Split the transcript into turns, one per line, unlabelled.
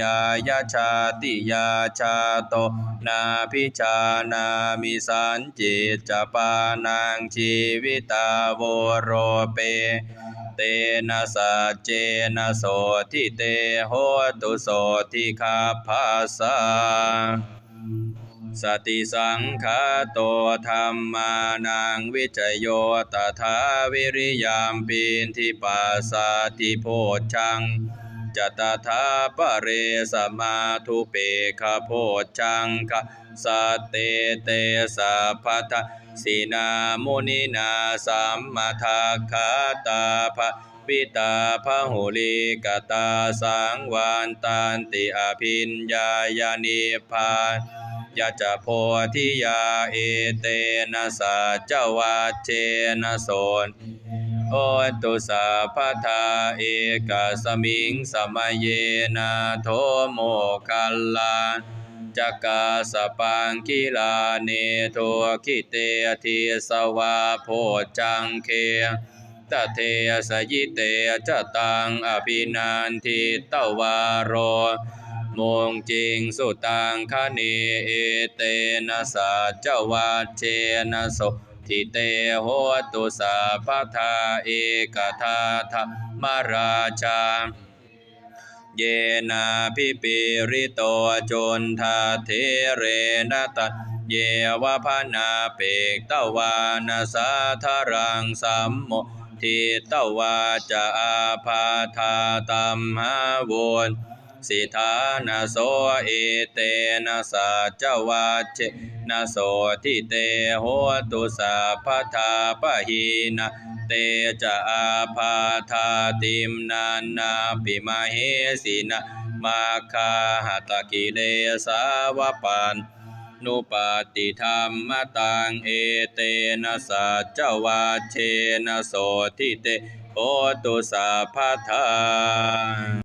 ยายาชาติยาชาโตนาพิชานามิสันจิตจปานังชีวิตาโวโรเป เตนะสัจเจนะโสทิเตโหตุโสทิคาภาสาสติสังคาโตธรรมานังวิจโยตถาวิริยามปินทิปัสสติโพชัง จตถาปเรสมาทุเปคโพชังคะสัตเตเตสัพพทะสีนามุนินาสัมมาทาคาตาภะปิตาพหุลิกตาสังวันตันติอภินญายานิพพาน ยะจะโพธิยาเอเตนะสัจวัชเชนะโสนโอตุสัพพทาเอกสมิงสมัยเยนะโทโมคัลลาจักกาสปังกิลาเนโทคิเตทิสวาโพจังเคตเทสยิเตจตังอภินันทิตวารโร มงจิงสุตังคเนเอเตนะสัจวัชเชนะโสทิเตโหตุสัพพทาเอกทาธรรมราชา เยนาพิปิริโตจนทาเทเรนตัดเยวะพนาเปกตวานาสาธารังสัมโมทิตวาจะอาพาธาตัมหาวน สิทานาโสเอเตนะสัจวัชเชนะโสทิเตโหตุสัพพทาปะหีนะเตจะอาพาธาติมนานาปิมาเหสินะมาคาหตกิเลสาวปันนุปาติธรรมตังเอเตนะสัจวัชเชนะโสทิเตโหตุสัพพทา